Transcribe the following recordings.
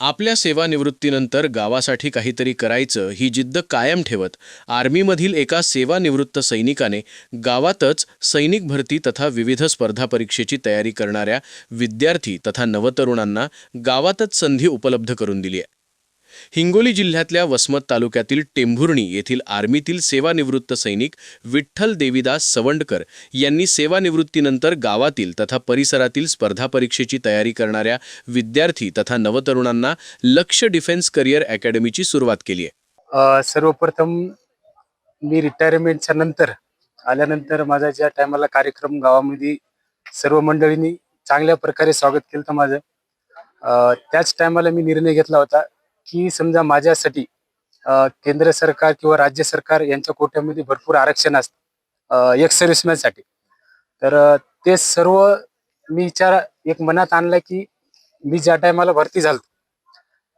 आपल्या सेवानिवृत्तीनंतर गावासाठी काहीतरी करायचं ही जिद्द कायम ठेवत आर्मीमधील एका सेवानिवृत्त सैनिकाने गावातच सैनिक भरती तथा विविध स्पर्धा परीक्षेची तयारी करणाऱ्या विद्यार्थी तथा नवतरुणांना गावातच संधी उपलब्ध करून दिली आहे. हिंगोली जिल्ह्यातल्या वसमत तालुक्यातील टेंभुर्णी येथील आर्मीतील सेवानिवृत्त सैनिक विठ्ठल देवीदास सवंडकर यांनी सेवानिवृत्तीनंतर गावातील तथा परिसरातील स्पर्धा परीक्षेची तयारी करणाऱ्या विद्यार्थी तथा नवतरुणांना लक्ष डिफेन्स करिअर अकॅडमीची सुरुवात केली आहे. सर्वप्रथम मी रिटायरमेंटच्या नंतर आल्यानंतर माझा ज्या टायमाला कार्यक्रम गावामध्ये सर्व मंडळींनी चांगल्या प्रकारे स्वागत केलं होतं माझं. त्याच टायमाला मी निर्णय घेतला होता की समजा माझ्यासाठी केंद्र सरकार किंवा राज्य सरकार यांच्या कोट्यामध्ये भरपूर आरक्षण असतं एक सर्व्हिसमॅनसाठी तर ते सर्व मी विचार एक मनात आणला की मी ज्या टायमाला भरती झालो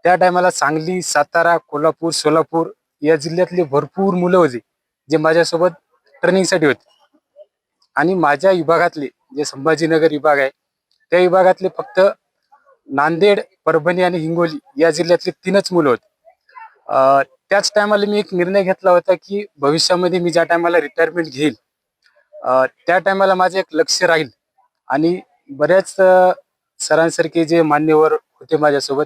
त्या टायमाला सांगली सातारा कोल्हापूर सोलापूर या जिल्ह्यातले भरपूर मुलं होती जे माझ्यासोबत ट्रेनिंगसाठी होते. आणि माझ्या विभागातले जे संभाजीनगर विभाग आहे त्या विभागातले फक्त नांदेड परभणी आणि हिंगोली या जिल्ह्यातले तीनच मुलं होती. त्याच टायमाला मी एक निर्णय घेतला होता की भविष्यामध्ये मी ज्या टायमाला रिटायरमेंट घेईल त्या टायमाला माझं एक लक्ष राहील. आणि बऱ्याच सरांसारखे जे मान्यवर होते माझ्यासोबत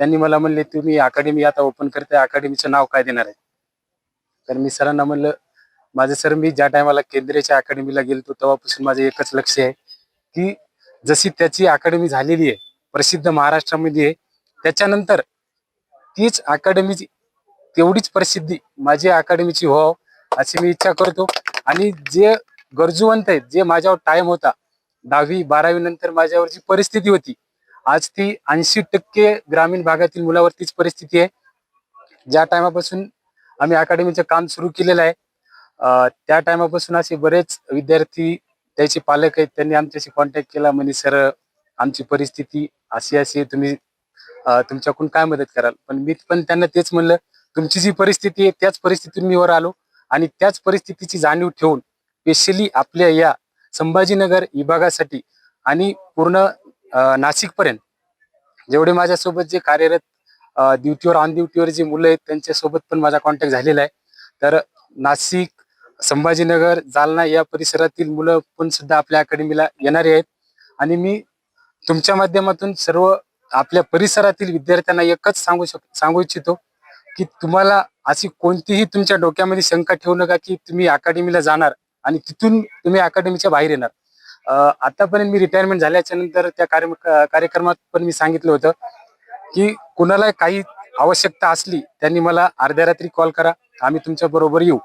त्यांनी मला म्हणले तुम्ही अकॅडमी आता ओपन करते अकॅडमीचं नाव काय देणार आहे? तर मी सरांना म्हणलं माझं सर मी ज्या टायमाला केंद्रीयच्या अकॅडमीला गेलो तेव्हापासून माझं एकच लक्ष आहे की जशी त्याची अकॅडमी झालेली आहे प्रसिद्ध महाराष्ट्रामध्ये आहे. त्याच्यानंतर तीच अकॅडमीची तेवढीच प्रसिद्धी माझी अकॅडमीची व्हावं अशी मी इच्छा करतो. आणि जे गरजूवंत आहेत जे माझ्यावर टाइम होता दहावी बारावी नंतर माझ्यावर जी परिस्थिती होती आज ती ऐंशी टक्के ग्रामीण भागातील मुलावरतीच परिस्थिती आहे. ज्या टायमापासून आम्ही अकॅडमीचं काम सुरू केलेलं आहे त्या टायमापासून असे बरेच विद्यार्थी त्याचे पालक आहेत त्यांनी आमच्याशी कॉन्टॅक्ट केला म्हणे सर आमची परिस्थिती अशी अशी आहे, तुम्ही अं, तुमच्याकडून काय मदत कराल? पण मी पण त्यांना तेच म्हणलं तुमची जी परिस्थिती आहे त्याच परिस्थितीतून मी वर आलो आणि त्याच परिस्थितीची जाणीव ठेवून स्पेशली आपल्या या संभाजीनगर विभागासाठी आणि पूर्ण नाशिकपर्यंत जेवढे माझ्यासोबत जे कार्यरत ड्युटीवर ऑन ड्युटीवर जे मुलं आहेत त्यांच्यासोबत पण माझा कॉन्टॅक्ट झालेला आहे. तर नाशिक संभाजीनगर जालना या परिसरातील मुलं पण सुद्धा आपल्या अकॅडमीला येणारे आहेत. आणि मी तुमच्या माध्यमातून सर्व आपल्या परिसरातील विद्यार्थ्यांना एकच सांगू शक सांगू इच्छितो की तुम्हाला अशी कोणतीही तुमच्या डोक्यामध्ये शंका ठेवू नका की तुम्ही अकॅडमीला जाणार आणि तिथून तुम्ही अकॅडमीच्या बाहेर येणार. आतापर्यंत मी रिटायरमेंट झाल्याच्यानंतर त्या कार्य कार्यक्रमात पण मी सांगितलं होतं की कुणाला काही आवश्यकता असली त्यांनी मला अर्ध्या रात्री कॉल करा आम्ही तुमच्या बरोबर येऊ.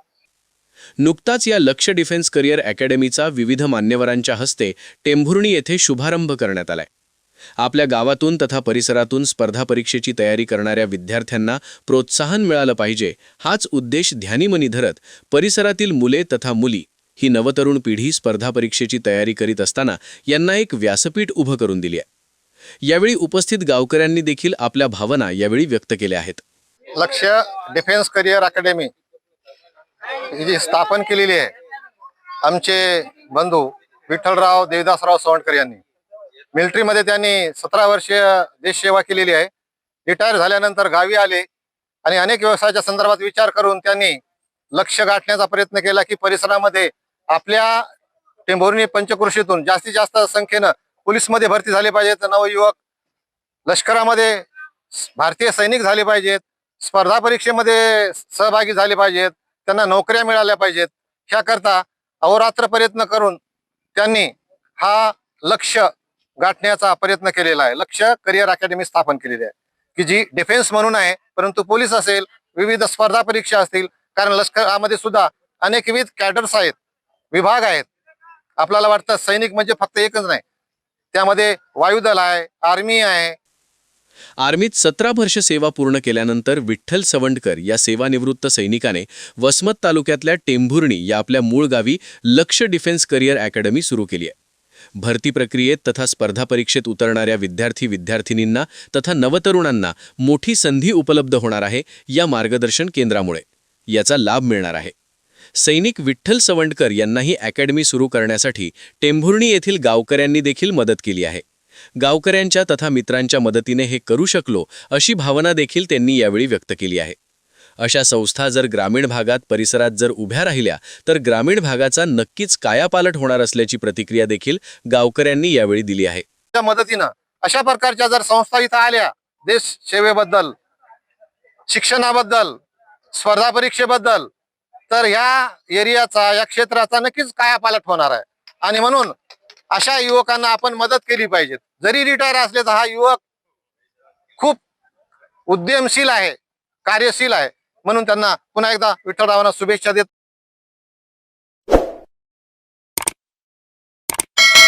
नुकताच या लक्ष डिफेन्स करिअर अकॅडमीचा विविध मान्यवरांच्या हस्ते टेंभुर्णी येथे शुभारंभ करण्यात आलाय. आपल्या गावातून तथा परिसरातून स्पर्धा परीक्षेची तयारी करणाऱ्या विद्यार्थ्यांना प्रोत्साहन मिळालं पाहिजे हाच उद्देश ध्यानीमनी धरत परिसरातील मुले तथा मुली ही नवतरुण पिढी स्पर्धा परीक्षेची तयारी करीत असताना यांना एक व्यासपीठ उभं करून दिली आहे. यावेळी उपस्थित गावकऱ्यांनी देखील आपल्या भावना यावेळी व्यक्त केल्या आहेत. लक्ष डिफेन्स करिअर अकॅडमी ही जी स्थापन केलेली आहे आमचे बंधू विठ्ठलराव देवदासराव सवंडकर यांनी. मिलिटरीमध्ये त्यांनी सतरा वर्षीय देशसेवा केलेली आहे. रिटायर झाल्यानंतर गावी आले आणि अनेक व्यवसायाच्या संदर्भात विचार करून त्यांनी लक्ष गाठण्याचा प्रयत्न केला की परिसरामध्ये आपल्या टेंभुर्णी पंचकृषीतून जास्तीत जास्त संख्येनं पोलीसमध्ये भरती झाले पाहिजेत. नवयुवक लष्करामध्ये भारतीय सैनिक झाले पाहिजेत. स्पर्धा परीक्षेमध्ये सहभागी झाले पाहिजेत. त्यांना नोकऱ्या मिळाल्या पाहिजेत. ह्याकरता अहोरात्र प्रयत्न करून त्यांनी हा लक्ष गाठण्याचा प्रयत्न केलेला आहे. लक्ष करिअर अकॅडमी स्थापन केलेली आहे. की जी डिफेन्स म्हणून आहे परंतु पोलीस असेल विविध स्पर्धा परीक्षा असतील कारण लष्करामध्ये सुद्धा अनेकविध कॅडर्स आहेत विभाग आहेत. आपल्याला वाटतं सैनिक म्हणजे फक्त एकच नाही. त्यामध्ये वायुदल आहे आर्मी आहे आर्मीत सतरा वर्ष सेवा पूर्ण केल्यानंतर विठ्ठल सवंडकर या सेवानिवृत्त सैनिकाने वसमत तालुक्यातल्या टेंभुर्णी या आपल्या मूळ गावी लक्ष डिफेन्स करिअर अकॅडमी सुरू केली आहे. भरती प्रक्रियेत तथा स्पर्धा परीक्षेत उतरणाऱ्या विद्यार्थी विद्यार्थिनींना तथा नवतरुणांना मोठी संधी उपलब्ध होणार आहे या मार्गदर्शन केंद्रामुळे. याचा लाभ मिळणार आहे. सैनिक विठ्ठल सवंडकर यांनाही अकॅडमी सुरू करण्यासाठी टेंभुर्णी येथील गावकऱ्यांनी देखील मदत केली आहे. गावकऱ्यांच्या तथा मित्रांच्या मदतीने हे करू शकलो अशी भावना देखील त्यांनी यावेळी व्यक्त केली आहे. अशा संस्था जर ग्रामीण भागात परिसरात जर उभ्या राहिल्या तर ग्रामीण भागाचा नक्कीच कायापालट होणार असल्याची प्रतिक्रिया देखील गावकऱ्यांनी यावेळी दिली आहे. त्या मदतीनं अशा प्रकारच्या जर संस्था इथं आल्या देश सेवेबद्दल शिक्षणाबद्दल स्पर्धा परीक्षेबद्दल तर ह्या एरियाचा या क्षेत्राचा नक्कीच कायापालट होणार आहे. आणि म्हणून अशा युवकांना आपण मदत केली पाहिजे जरी रिटायर असले तर हा युवक खूप उद्यमशील आहे कार्यशील आहे. म्हणून त्यांना पुन्हा एकदा विठ्ठलरावांना शुभेच्छा देत